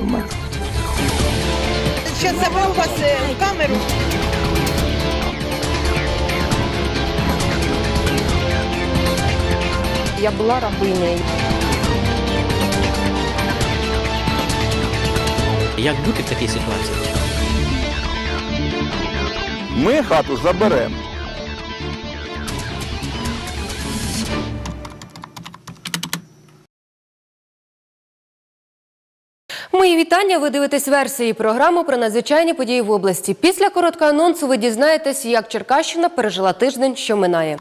думати. Сейчас заберу вас е, в камеру. Я була рабинею. Як бути в такій ситуації? Ми хату заберемо. Вітання. Ви дивитесь версії програми про надзвичайні події в області. Після короткого анонсу ви дізнаєтесь, як Черкащина пережила тиждень, що минає.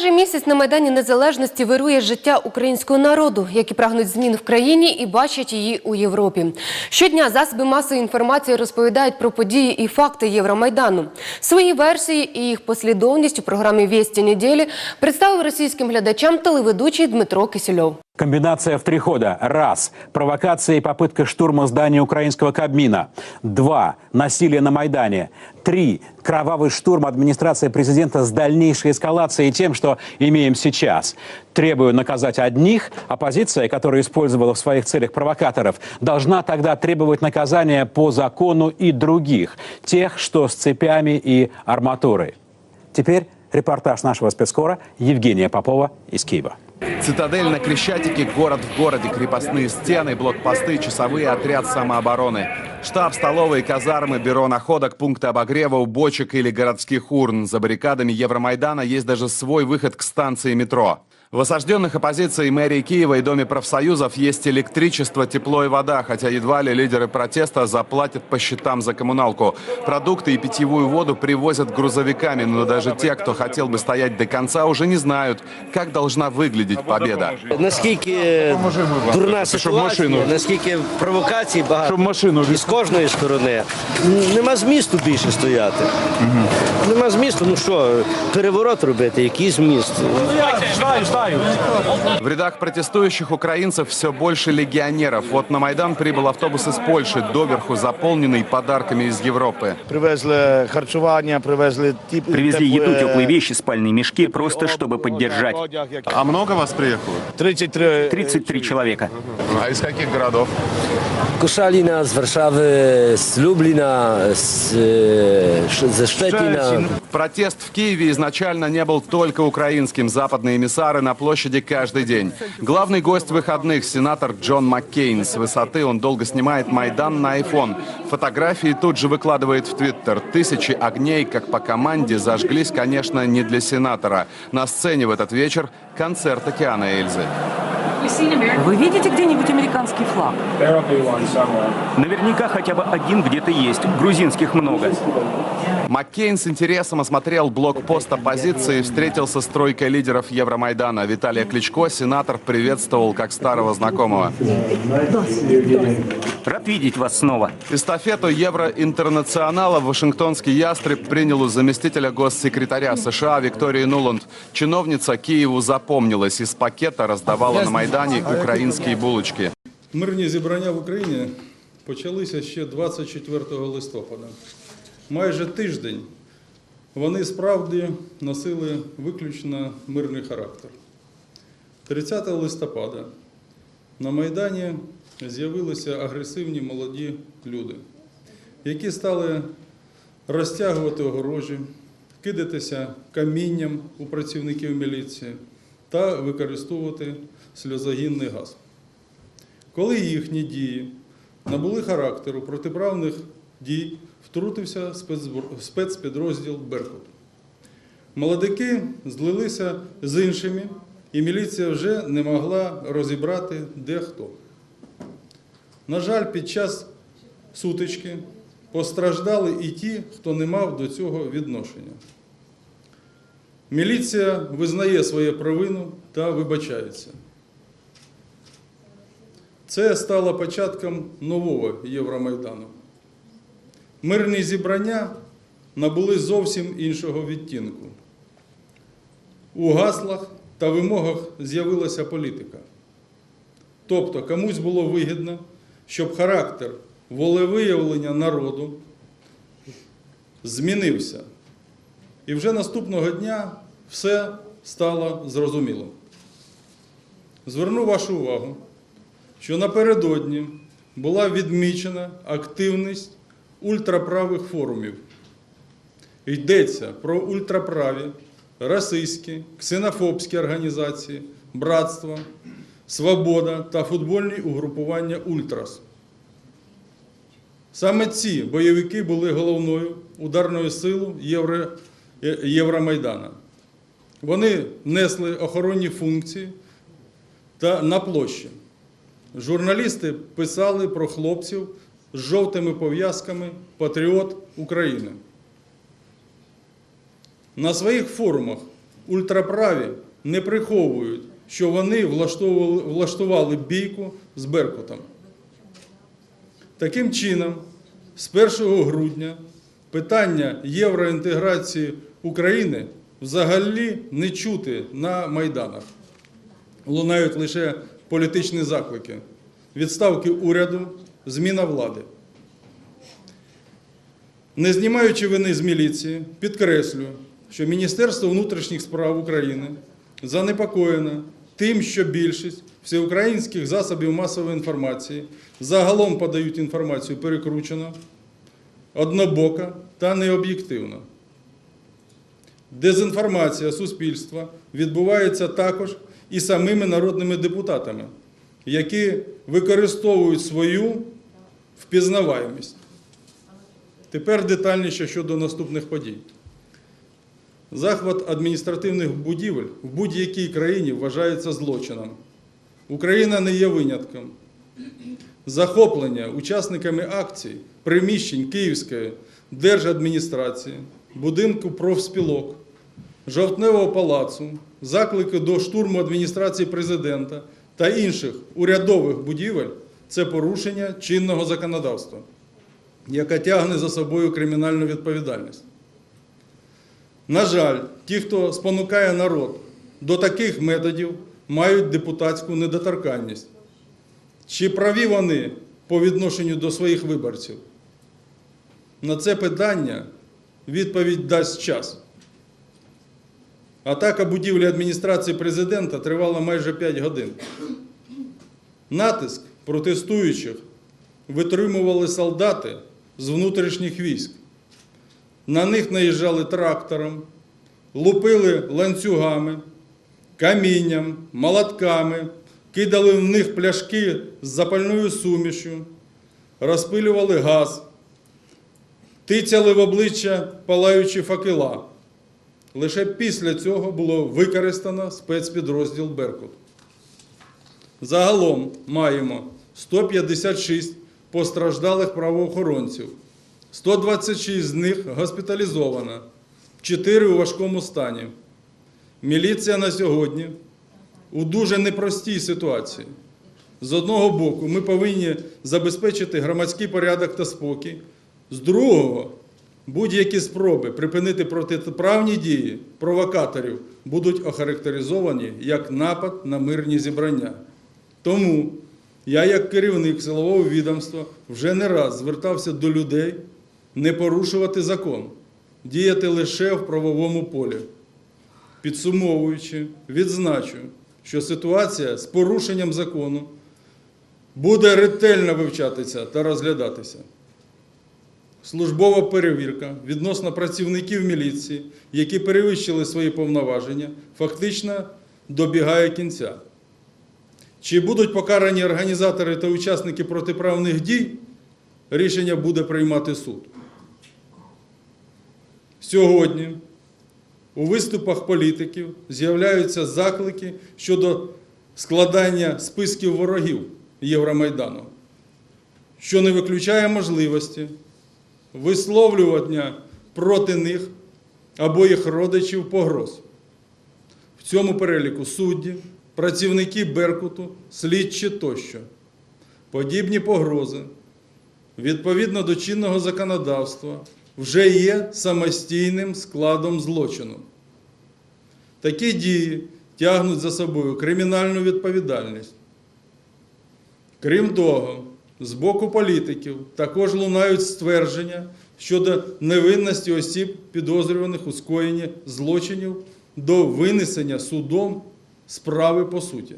Майже місяць на Майдані Незалежності вирує життя українського народу, які прагнуть змін в країні і бачать її у Європі. Щодня засоби масової інформації розповідають про події і факти Євромайдану. Свої версії і їх послідовність у програмі «Вісті неділі представив російським глядачам телеведучий Дмитро Кисельов. Комбинация в три хода. Раз. Провокация и попытка штурма здания украинского Кабмина. Два. Насилие на Майдане. Три. Кровавый штурм администрации президента с дальнейшей эскалацией тем, что имеем сейчас. Требую наказать одних. Оппозиция, которая использовала в своих целях провокаторов, должна тогда требовать наказания по закону и других. Тех, что с цепями и арматурой. Теперь репортаж нашего спецкора Евгения Попова из Киева. Цитадель на Крещатике, город в городе, крепостные стены, блокпосты, часовые, отряд самообороны. Штаб, столовые, казармы, бюро находок, пункты обогрева, убочек или городских урн. За баррикадами Евромайдана есть даже свой выход к станции метро. В осажденных оппозицией мэрии Киева и Доме профсоюзов есть электричество, тепло и вода, хотя едва ли лидеры протеста заплатят по счетам за коммуналку. Продукты и питьевую воду привозят грузовиками, но даже те, кто хотел бы стоять до конца, уже не знают, как должна выглядеть победа. Наскільки дурна ситуація, наскільки провокацій багато Щоб машину і з кожної сторони. Нема змісту більше стояти. Нема змісту, ну що, переворот робити, який зміст? В рядах протестующих украинцев все больше легионеров. Вот на Майдан прибыл автобус из Польши, доверху заполненный подарками из Европы. Привезли харчування, привезли ті Привезли еду, теплые вещи, спальные мешки, просто чтобы поддержать. А много вас приехало? 33 33 человека. А из каких городов? Кошаліна з Варшави, з Любліна, з, е, Ш- ze Szczecina. Протест в Киеве изначально не был только украинским. Западные эмиссары на площади каждый день. Главный гость выходных – сенатор Джон Маккейн. С высоты он долго снимает Майдан на iPhone. Фотографии тут же выкладывает в Твиттер. Тысячи огней, как по команде, зажглись, конечно, не для сенатора. На сцене в этот вечер концерт «Океана Эльзы». Вы видите где-нибудь американский флаг? Наверняка хотя бы один где-то есть. Грузинских много. Маккейн с интересом осмотрел блокпост оппозиции и встретился с тройкой лидеров Евромайдана. Виталия Кличко сенатор приветствовал как старого знакомого. Рад видеть вас снова. Эстафету Евроинтернационала Вашингтонский ястреб принял у заместителя госсекретаря США Виктории Нуланд. Чиновница Киеву запомнилась. Из пакета раздавала на Майдане украинские булочки. Мирні зібрання в Україні почалися ще 24 листопада. Майже тиждень вони справді носили виключно мирний характер. 30 листопада на Майдані з'явилися агресивні молоді люди, які стали розтягувати огорожі, кидатися камінням у працівників міліції та використовувати сльозогінний газ. Коли їхні дії набули характеру протиправних дій, втрутився спецпідрозділ Беркут. Молодики злилися з іншими, і міліція вже не могла розібрати, де хто. На жаль, під час сутички постраждали і ті, хто не мав до цього відношення. Міліція визнає своє провину та вибачається. Це стало початком нового Євромайдану. Мирні зібрання набули зовсім іншого відтінку. У гаслах та вимогах з'явилася політика. Тобто комусь було вигідно, щоб характер волевиявлення народу змінився. І вже наступного дня все стало зрозуміло. Зверну вашу увагу, що напередодні була відмічена активність ультраправих форумів. Йдеться про ультраправі, расистські, ксенофобські організації, братство, свобода та футбольні угрупування Ультрас. Саме ці бойовики були головною ударною силою Євро, Євромайдана. Вони несли охоронні функції та на площі. Журналісти писали про хлопців з жовтими пов'язками Патріот України. На своїх форумах ультраправі не приховують, що вони влаштовували, влаштували бійку з Беркутом. Таким чином, з 1 грудня питання євроінтеграції України взагалі не чути на майданах. Лунають лише політичні заклики, відставки уряду, зміна влади. Не знімаючи вини з міліції, підкреслюю, що Міністерство внутрішніх справ України занепокоєне тим, що більшість всеукраїнських засобів масової інформації загалом подають інформацію перекручено, однобоко та необ'єктивно. Дезінформація суспільства відбувається також і самими народними депутатами, які використовують свою впізнаваємість. Тепер детальніше щодо наступних подій. Захват адміністративних будівель в будь-якій країні вважається злочином. Україна не є винятком. Захоплення учасниками акцій приміщень Київської держадміністрації, будинку профспілок, Жовтневого палацу, заклики до штурму адміністрації президента та інших урядових будівель це порушення чинного законодавства, яке тягне за собою кримінальну відповідальність. На жаль, ті, хто спонукає народ до таких методів, мають депутатську недоторканність. Чи праві вони по відношенню до своїх виборців? На це питання відповідь дасть час. Атака будівлі адміністрації президента тривала майже 5 годин. Натиск протестуючих витримували солдати з внутрішніх військ. На них наїжджали трактором, лупили ланцюгами, камінням, молотками, кидали в них пляшки з запальною сумішю, розпилювали газ, тицяли в обличчя палаючі факела. Лише після цього було використано спецпідрозділ Беркут. Загалом маємо 156 постраждалих правоохоронців, 126 з них госпіталізовано, 4 у важкому стані. Міліція на сьогодні у дуже непростій ситуації. З одного боку, ми повинні забезпечити громадський порядок та спокій, з другого, будь-які спроби припинити протиправні дії провокаторів будуть охарактеризовані як напад на мирні зібрання. Тому я, як керівник силового відомства, вже не раз звертався до людей не порушувати закон, діяти лише в правовому полі. Підсумовуючи, відзначу, що ситуація з порушенням закону буде ретельно вивчатися та розглядатися. Службова перевірка відносно працівників міліції, які перевищили свої повноваження, фактично добігає кінця. Чи будуть покарані організатори та учасники протиправних дій, рішення буде приймати суд. Сьогодні у виступах політиків з'являються заклики щодо складання списків ворогів Євромайдану, що не виключає можливості висловлювання проти них або їх родичів погроз. В цьому переліку судді, працівники Беркуту, слідчі тощо. Подібні погрози, відповідно до чинного законодавства, вже є самостійним складом злочину. Такі дії тягнуть за собою кримінальну відповідальність. Крім того, з боку політиків також лунають ствердження щодо невинності осіб, підозрюваних у скоєнні злочинів до винесення судом справи по суті.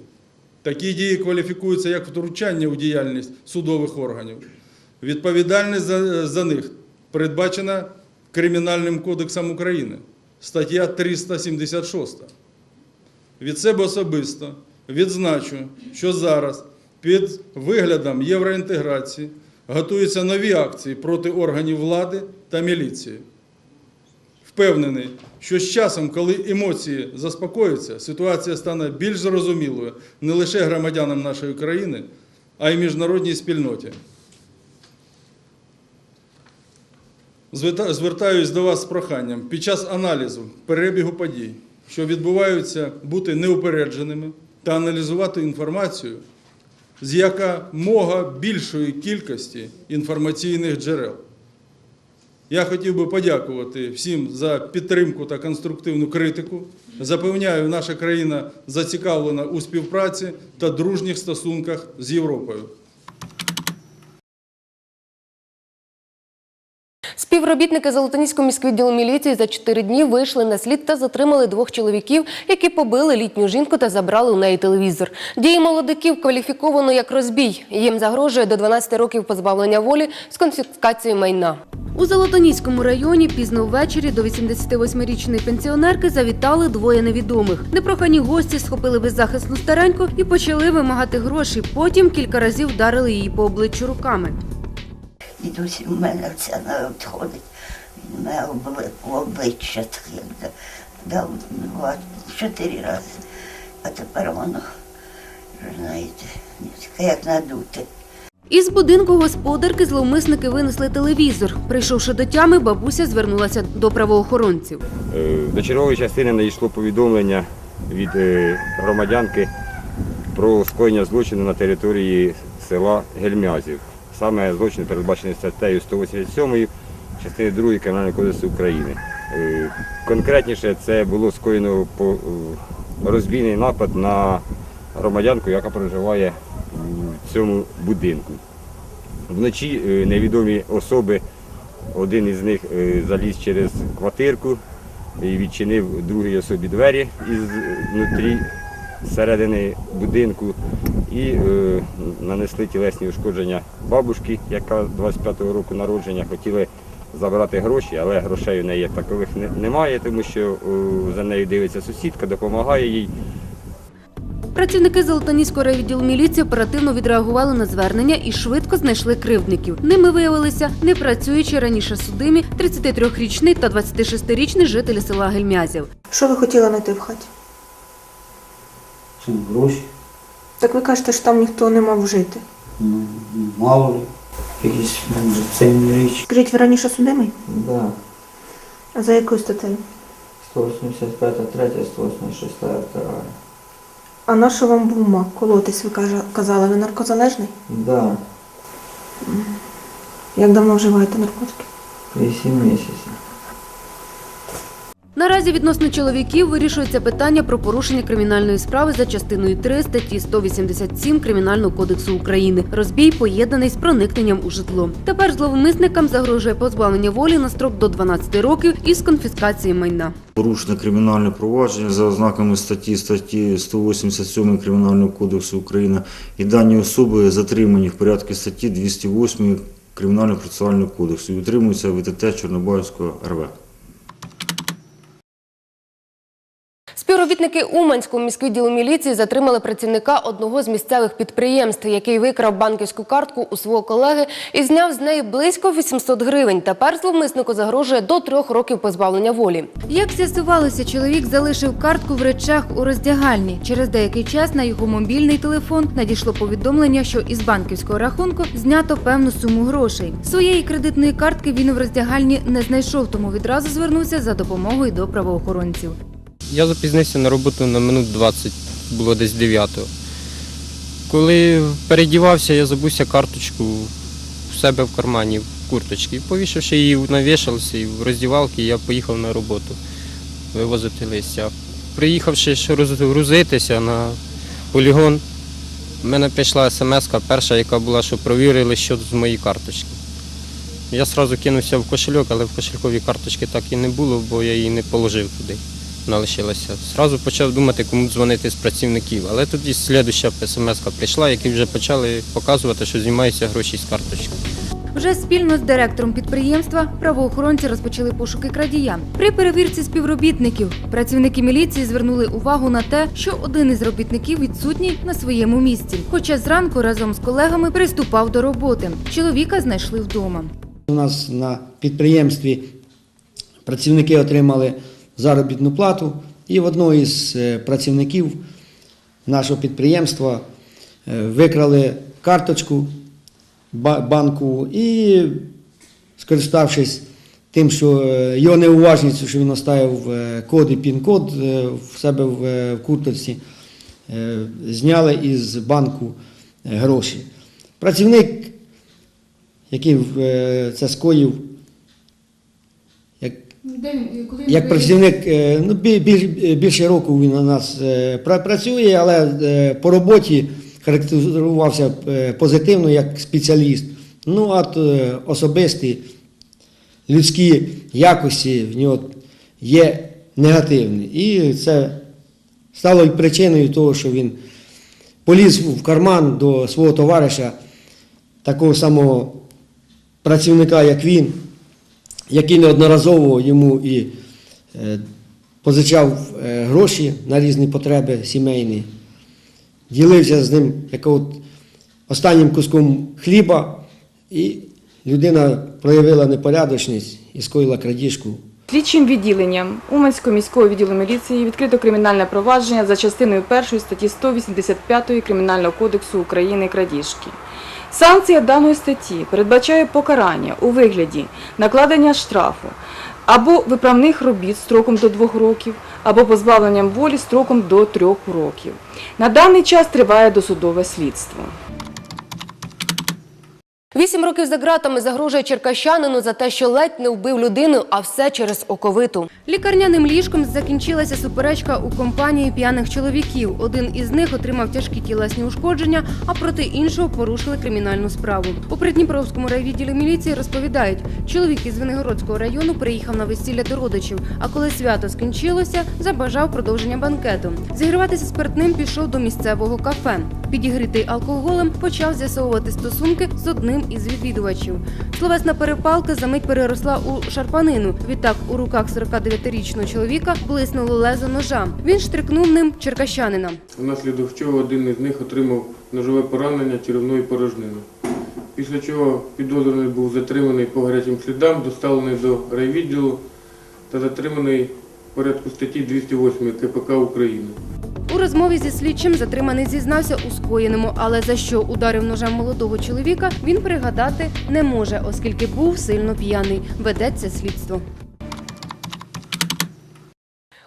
Такі дії кваліфікуються як втручання у діяльність судових органів. Відповідальність за, за них передбачена Кримінальним кодексом України, стаття 376. Від себе особисто відзначу, що зараз під виглядом євроінтеграції готуються нові акції проти органів влади та міліції. Впевнений, що з часом, коли емоції заспокояться, ситуація стане більш зрозумілою не лише громадянам нашої країни, а й міжнародній спільноті. Звертаюсь до вас з проханням під час аналізу перебігу подій, що відбуваються, бути неупередженими та аналізувати інформацію з якомога більшої кількості інформаційних джерел. Я хотів би подякувати всім за підтримку та конструктивну критику. Запевняю, наша країна зацікавлена у співпраці та дружніх стосунках з Європою. Співробітники Золотоніського міськвідділу міліції за чотири дні вийшли на слід та затримали двох чоловіків, які побили літню жінку та забрали у неї телевізор. Дії молодиків кваліфіковано як розбій. Їм загрожує до 12 років позбавлення волі з конфіскацією майна. У Золотоніському районі пізно ввечері до 88-річної пенсіонерки завітали двоє невідомих. Непрохані гості схопили беззахисну стареньку і почали вимагати гроші. Потім кілька разів вдарили її по обличчю руками. Дідусь у мене все не відходить. Він мене обли- в обличчя таке да- дав два, чотири рази. А тепер воно, знаєте, таке як надуте. Із будинку господарки зловмисники винесли телевізор. Прийшовши до тями, бабуся звернулася до правоохоронців. Е, До чергової частини надійшло повідомлення від е, громадянки про скоєння злочину на території села Гельмязів. Саме злочин передбачений статтею 187 частини 2 Кримінального кодексу України. Е, Конкретніше це було скоєно е, розбійний напад на громадянку, яка проживає в цьому будинку. Вночі е, невідомі особи, один із них заліз через квартирку і відчинив другій особі двері із внутрі середини будинку і е, нанесли тілесні ушкодження бабушки, яка 25-го року народження, хотіли забрати гроші, але грошей у неї як такових не- немає, тому що е, за нею дивиться сусідка, допомагає їй. Працівники Золотоніського райвідділу міліції оперативно відреагували на звернення і швидко знайшли кривдників. Ними виявилися не працюючі раніше судимі 33-річний та 26-річний жителі села Гельмязів. Що ви хотіли знайти в хаті? Гроші? Так ви кажете, що там ніхто не мав жити. Ну, мало ли. Якісь цінні річ. Скажіть, ви раніше судимий? Да. А за якою статтею? 185 3, 186 2. А на що вам був мак? Колотись, ви казали, ви наркозалежний? Да. Як давно вживаєте наркотики? 8 місяців. Наразі відносно чоловіків вирішується питання про порушення кримінальної справи за частиною 3 статті 187 Кримінального кодексу України. Розбій поєднаний з проникненням у житло. Тепер зловмисникам загрожує позбавлення волі на строк до 12 років із конфіскації майна. Порушено кримінальне провадження за ознаками статті статті 187 Кримінального кодексу України і дані особи затримані в порядку статті 208 Кримінального процесуального кодексу і утримуються в ІТТ Чорнобаївського РВ. Співробітники Уманського міськвідділу міліції затримали працівника одного з місцевих підприємств, який викрав банківську картку у свого колеги і зняв з неї близько 800 гривень. Тепер зловмиснику загрожує до трьох років позбавлення волі. Як з'ясувалося, чоловік залишив картку в речах у роздягальні. Через деякий час на його мобільний телефон надійшло повідомлення, що із банківського рахунку знято певну суму грошей. Своєї кредитної картки він в роздягальні не знайшов, тому відразу звернувся за допомогою до правоохоронців. Я запізнився на роботу на минут 20, було десь 9. Коли передівався, я забувся карточку в себе в кармані, в курточці. Повішавши її на вішалці в роздівалки, я поїхав на роботу вивозити листя. Приїхавши розгрузитися на полігон, в мене прийшла смс перша, яка була, що провірили, що з моєї карточки. Я одразу кинувся в кошельок, але в кошельковій карточки так і не було, бо я її не положив туди. Вона лишилася. Зразу почав думати, кому дзвонити з працівників. Але тоді слідуща смс прийшла, які вже почали показувати, що знімаються гроші з карточки. Вже спільно з директором підприємства правоохоронці розпочали пошуки крадія. При перевірці співробітників працівники міліції звернули увагу на те, що один із робітників відсутній на своєму місці. Хоча зранку разом з колегами приступав до роботи. Чоловіка знайшли вдома. У нас на підприємстві працівники отримали заробітну плату, і в одного із е, працівників нашого підприємства е, викрали карточку банку і, скориставшись тим, що е, його неуважністю, що він оставив код і пін-код в себе в курточці, зняли із банку гроші. Працівник який це скоїв, як, як працівник, е, ну, бі- біль- більше року він у нас е, працює, але е, по роботі характеризувався е, позитивно як спеціаліст. Ну, а е, особисті людські якості в нього є негативні. І це стало причиною того, що він поліз в карман до свого товариша, такого самого працівника, як він, який неодноразово йому і е, позичав е, гроші на різні потреби сімейні, ділився з ним як останнім куском хліба, і людина проявила непорядочність і скоїла крадіжку Слідчим відділенням Уманського міського відділу міліції відкрито кримінальне провадження за частиною 1 статті 185 Кримінального кодексу України крадіжки. Санкція даної статті передбачає покарання у вигляді накладення штрафу або виправних робіт строком до 2 років, або позбавленням волі строком до 3 років. На даний час триває досудове слідство. Вісім років за ґратами загрожує черкащанину за те, що ледь не вбив людину, а все через оковиту. Лікарняним ліжком закінчилася суперечка у компанії п'яних чоловіків. Один із них отримав тяжкі тілесні ушкодження, а проти іншого порушили кримінальну справу. У Придніпровському райвідділі міліції розповідають, чоловік із Венегородського району приїхав на весілля до родичів. А коли свято скінчилося, забажав продовження банкету. Зігріватися спиртним пішов до місцевого кафе. Підігрітий алкоголем почав з'ясовувати стосунки з одним із відвідувачів. Словесна перепалка за мить переросла у шарпанину. Відтак у руках 49-річного чоловіка блиснуло лезо ножа. Він штрикнув ним черкащанина. внаслідок чого один із них отримав ножове поранення черевної порожнини. Після чого підозрюваний був затриманий по гарячим слідам, доставлений до райвідділу та затриманий в порядку статті 208 КПК України. У розмові зі слідчим затриманий зізнався у скоєному, але за що ударив ножем молодого чоловіка, він пригадати не може, оскільки був сильно п'яний. Ведеться слідство.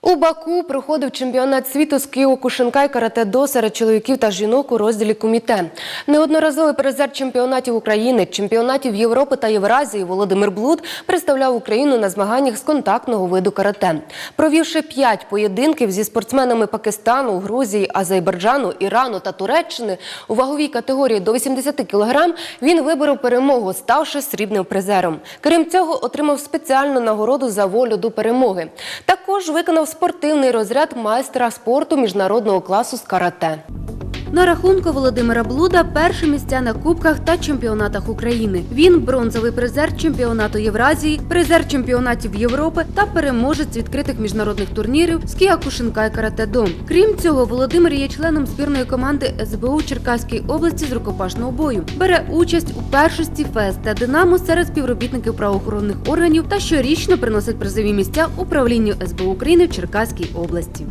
У Баку проходив чемпіонат світу з кіокушинка і карате-до серед чоловіків та жінок у розділі куміте. Неодноразовий призер чемпіонатів України, чемпіонатів Європи та Євразії Володимир Блуд представляв Україну на змаганнях з контактного виду карате. Провівши п'ять поєдинків зі спортсменами Пакистану, Грузії, Азербайджану, Ірану та Туреччини у ваговій категорії до 80 кг, він виборов перемогу, ставши срібним призером. Крім цього, отримав спеціальну нагороду за волю до перемоги. Також виконав спортивний розряд майстра спорту міжнародного класу з карате. На рахунку Володимира Блуда перші місця на кубках та чемпіонатах України. Він бронзовий призер чемпіонату Євразії, призер чемпіонатів Європи та переможець відкритих міжнародних турнірів з кіакушинка і карате-до. Крім цього, Володимир є членом збірної команди СБУ Черкаської області з рукопашного бою. Бере участь у першості ФСТ Динамо серед співробітників правоохоронних органів та щорічно приносить призові місця управлінню СБУ України в Черкаській області.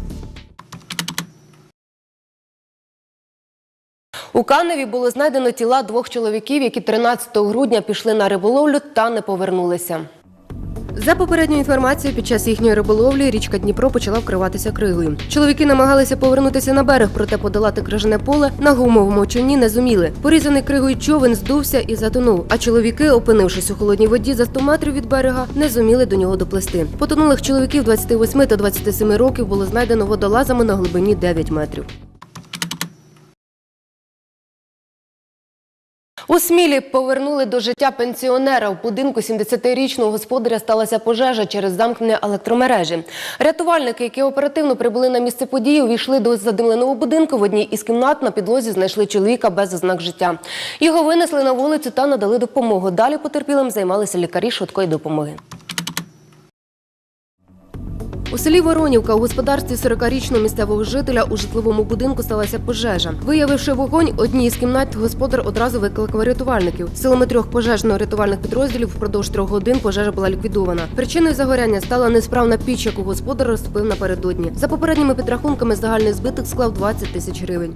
У Каневі було знайдено тіла двох чоловіків, які 13 грудня пішли на риболовлю та не повернулися. За попередньою інформацією, під час їхньої риболовлі річка Дніпро почала вкриватися кригою. Чоловіки намагалися повернутися на берег, проте подолати крижане поле на гумовому човні не зуміли. Порізаний кригою човен здувся і затонув. А чоловіки, опинившись у холодній воді за 100 метрів від берега, не зуміли до нього доплисти. Потонулих чоловіків 28 та 27 років було знайдено водолазами на глибині 9 метрів. У Смілі повернули до життя пенсіонера. В будинку 70-річного господаря сталася пожежа через замкнення електромережі. Рятувальники, які оперативно прибули на місце події, увійшли до задимленого будинку. В одній із кімнат на підлозі знайшли чоловіка без ознак життя. Його винесли на вулицю та надали допомогу. Далі потерпілим займалися лікарі швидкої допомоги. У селі Воронівка у господарстві 40-річного місцевого жителя у житловому будинку сталася пожежа. Виявивши вогонь, одній з кімнат господар одразу викликав рятувальників. Силами трьох пожежно-рятувальних підрозділів впродовж трьох годин пожежа була ліквідована. Причиною загоряння стала несправна піч, яку господар розступив напередодні. За попередніми підрахунками загальний збиток склав 20 тисяч гривень.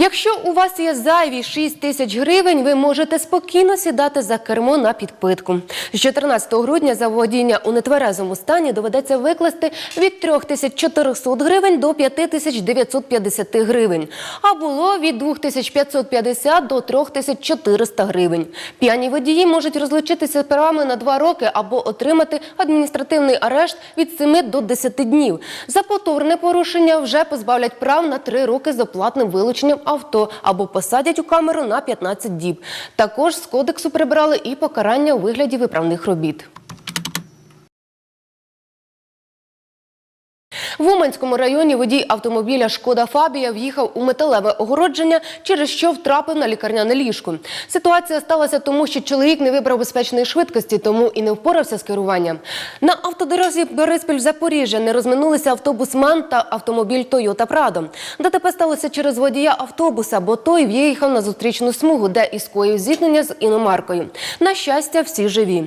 Якщо у вас є зайві 6 тисяч гривень, ви можете спокійно сідати за кермо на підпитку. З 14 грудня за водіння у нетверезому стані доведеться викласти від 3400 гривень до 5950 гривень. А було від 2550 до 3400 гривень. П'яні водії можуть розлучитися правами на 2 роки або отримати адміністративний арешт від 7 до 10 днів. За повторне порушення вже позбавлять прав на 3 роки з оплатним вилученням авто або посадять у камеру на 15 діб. Також з кодексу прибрали і покарання у вигляді виправних робіт. В Уманському районі водій автомобіля Шкода Фабія в'їхав у металеве огородження, через що втрапив на лікарняне ліжко. Ситуація сталася тому, що чоловік не вибрав безпечної швидкості, тому і не впорався з керуванням. На автодорозі Бориспіль Запоріжжя не розминулися автобус МАН та автомобіль Тойота Прадо. ДТП сталося через водія автобуса, бо той в'їхав на зустрічну смугу, де і скоїв зіткнення з іномаркою. На щастя, всі живі.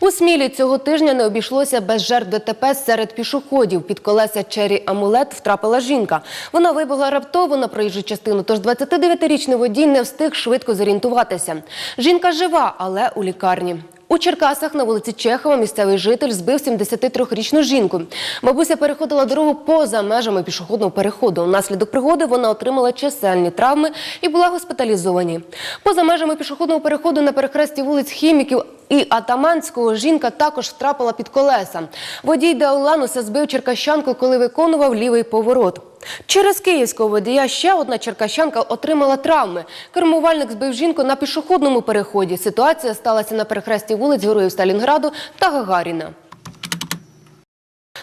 У Смілі цього тижня не обійшлося без жертв ДТП серед пішоходів. Під колеса Чері Амулет втрапила жінка. Вона вибігла раптово на проїжджу частину, тож 29-річний водій не встиг швидко зорієнтуватися. Жінка жива, але у лікарні. У Черкасах на вулиці Чехова місцевий житель збив 73-річну жінку. Бабуся переходила дорогу поза межами пішохідного переходу. Внаслідок пригоди вона отримала чисельні травми і була госпіталізовані. Поза межами пішохідного переходу на перехресті вулиць Хіміків і Атаманського жінка також втрапила під колеса. Водій Деолануса збив черкащанку, коли виконував лівий поворот. Через київського водія ще одна черкащанка отримала травми. Кермувальник збив жінку на пішохідному переході. Ситуація сталася на перехресті вулиць Героїв Сталінграду та Гагаріна.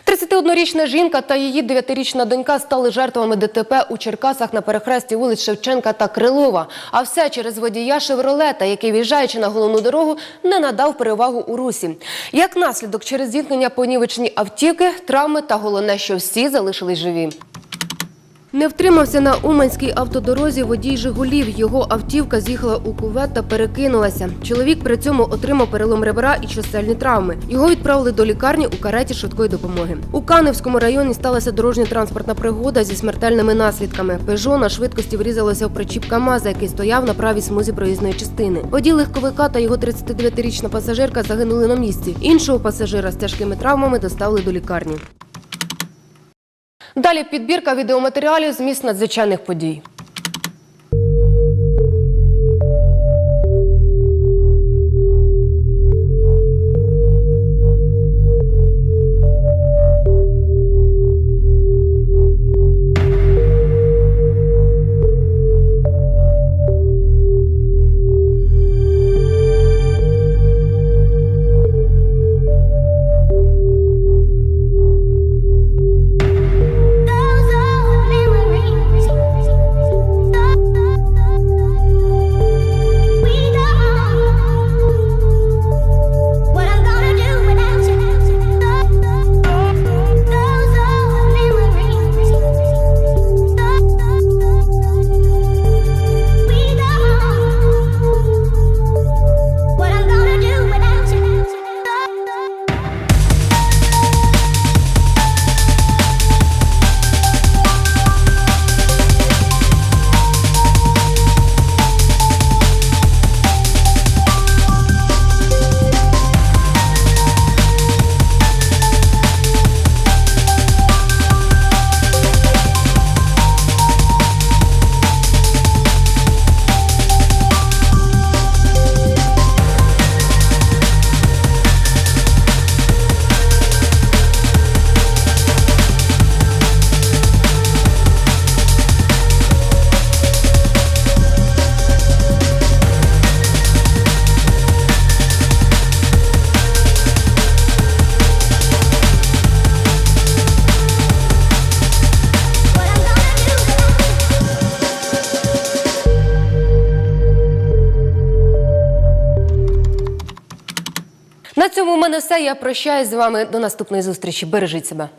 31-річна жінка та її 9-річна донька стали жертвами ДТП у Черкасах на перехресті вулиць Шевченка та Крилова. А все через водія «Шевролета», який, в'їжджаючи на головну дорогу, не надав перевагу у русі. Як наслідок, через зіткнення понівечені автівки, травми та головне, що всі залишились живі. Не втримався на Уманській автодорозі водій «Жигулів». Його автівка з'їхала у кувет та перекинулася. Чоловік при цьому отримав перелом ребра і чисельні травми. Його відправили до лікарні у кареті швидкої допомоги. У Каневському районі сталася дорожньо-транспортна пригода зі смертельними наслідками. Пежо на швидкості врізалося в причіп КАМАЗа, який стояв на правій смузі проїзної частини. Водій легковика та його 39-річна пасажирка загинули на місці. Іншого пасажира з тяжкими травмами доставили до лікарні. Далі підбірка відеоматеріалів з місць надзвичайних подій. Цьому в мене все. Я прощаюсь з вами. До наступної зустрічі. Бережіть себе.